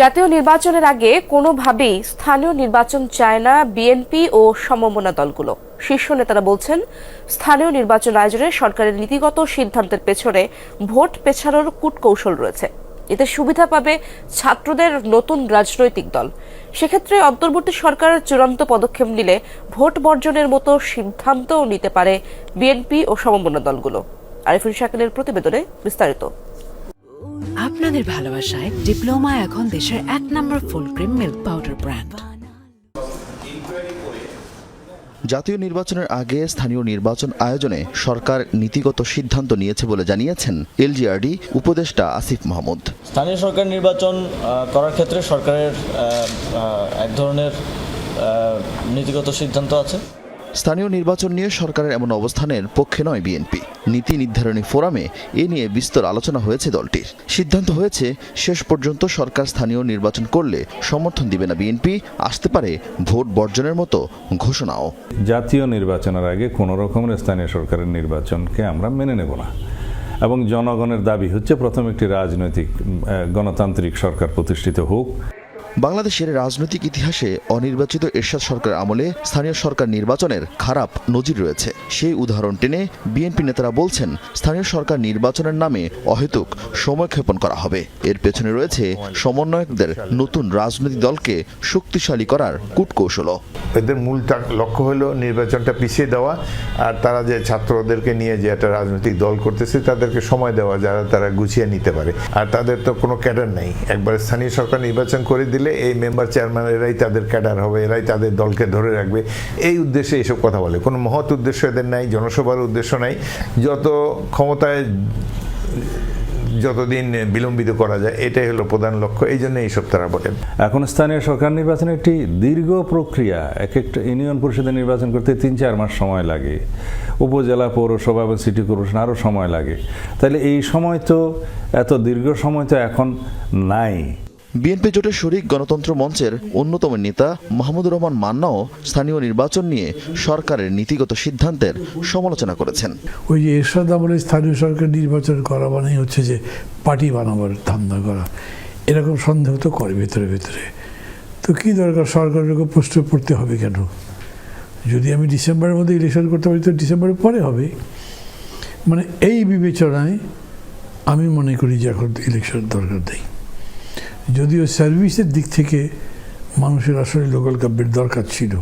জাতীয় নির্বাচনের আগে কোনোভাবেই স্থানীয় নির্বাচন চায় না বিএনপি ও সমমনা দলগুলো। শীর্ষ নেতারা বলছেন, স্থানীয় নির্বাচন আয়োজনে সরকারের নীতিগত সিদ্ধান্তের পেছনে ভোট পেছানোর কূটকৌশল রয়েছে। এতে সুবিধা পাবে ছাত্রদের নতুন রাজনৈতিক দল। সেক্ষেত্রে অন্তর্বর্তী সরকার চূড়ান্ত পদক্ষেপ নিলে ভোট বর্জনের মতো সিদ্ধান্তও নিতে পারে বিএনপি ও সমমনা দলগুলো। আরিফুল শাকিলের প্রতিবেদনে বিস্তারিত। আপনাদের ভালোবাসায় ডিপ্লোমা এখন দেশের এক নম্বর full cream milk powder brand. জাতীয় নির্বাচনের আগে স্থানীয় নির্বাচন আয়োজনে সরকার নীতিগত সিদ্ধান্ত নিয়েছে বলে জানিয়েছেন এলজিআরডি উপদেষ্টা আসিফ মাহমুদ। স্থানীয় সরকার নির্বাচন করার ক্ষেত্রে সরকারের এক ধরনের নীতিগত সিদ্ধান্ত আছে। স্থানীয় নির্বাচন নিয়ে সরকারের এমন অবস্থানের পক্ষে নয় বিএনপি। নীতি নির্ধারণী ফোরামে এ নিয়ে বিস্তর আলোচনা হয়েছে দলটির। সিদ্ধান্ত হয়েছে, শেষ পর্যন্ত সরকার স্থানীয় নির্বাচন করলে সমর্থন দিবে না বিএনপি, আসতে পারে ভোট বর্জনের মতো ঘোষণাও। জাতীয় নির্বাচনের আগে কোনো রকমের স্থানীয় সরকারের নির্বাচনকে আমরা মেনে নেব না। এবং জনগণের দাবি হচ্ছে, প্রথম একটি রাজনৈতিক গণতান্ত্রিক সরকার প্রতিষ্ঠিত হোক বাংলাদেশের রাজনৈতিক ইতিহাসে অনির্বাচিত এরশাদ সরকার আমলে স্থানীয় সরকার নির্বাচনের খারাপ নজির রয়েছে। সেই উদাহরণ টেনে বিএনপি নেতারা বলছেন, স্থানীয় সরকার নির্বাচনের নামে অহেতুক সময়ক্ষেপণ করা হবে। এর পেছনে রয়েছে সমন্বয়কদের নতুন রাজনৈতিক দলকে শক্তিশালী করার কূটকৌশলও। এদের মূল লক্ষ্য হলো নির্বাচনটা পিছিয়ে দেওয়া, আর তারা যে ছাত্রদেরকে নিয়ে যে একটা রাজনৈতিক দল করতেছে, তাদেরকে সময় দেওয়া যারা তারা গুছিয়ে নিতে পারে। আর তাদের তো কোনো ক্যাডার নেই। একবার স্থানীয় সরকার নির্বাচন করে দিলে এই মেম্বার চেয়ারম্যান এরাই তাদের ক্যাডার হবে, এরাই তাদের দলকে ধরে রাখবে। এই উদ্দেশ্যে এইসব কথা বলে। কোনো মহৎ উদ্দেশ্য এদের নাই, জনসভার উদ্দেশ্য নাই। যত ক্ষমতায় যতদিন বিলম্বিত করা যায়, এটাই হলো প্রধান লক্ষ্য। এই জন্য এইসব তারা বলেন এখন স্থানীয় সরকার নির্বাচন একটি দীর্ঘ প্রক্রিয়া, এক একটা ইউনিয়ন পরিষদের নির্বাচন করতে তিন চার মাস সময় লাগে। উপজেলা, পৌরসভা বা সিটি কর্পোরেশন আরও সময় লাগে। তাহলে এই সময় তো, এত দীর্ঘ সময় তো এখন নাই। বিএনপি জোটের শরিক গণতন্ত্র মঞ্চের অন্যতম নেতা মাহমুদুর রহমান মান্নাও স্থানীয় নির্বাচন নিয়ে সরকারের নীতিগত সিদ্ধান্তের সমালোচনা করেছেন। ওই যে এরশাদ আমলে স্থানীয় সরকার নির্বাচন করা মানেই হচ্ছে যে পার্টি বানাবার ধান্দা করা। এরকম সন্দেহ তো করে ভেতরে ভেতরে। তো কী দরকার সরকারের উপর প্রশ্ন পড়তে হবে কেন? যদি আমি ডিসেম্বরের মধ্যে ইলেকশন করতে পারি তো ডিসেম্বরের পরে হবে। মানে এই বিবেচনায় আমি মনে করি যে এখন ইলেকশন দরকার নেই। যদিও সার্ভিসের দিক থেকে মানুষের আসলে লোকাল গভর্নমেন্ট দরকার ছিল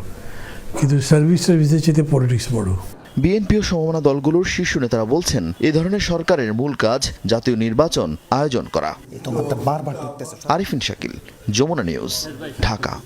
কিন্তু সার্ভিস সার্ভিসের চেয়ে পলিটিক্স বড়। বিএনপি ও সমমনা দলগুলোর শীর্ষ নেতারা বলছেন এ ধরনের সরকারের মূল কাজ জাতীয় নির্বাচন আয়োজন করা। আরিফিন শাকিল যমুনা নিউজ ঢাকা।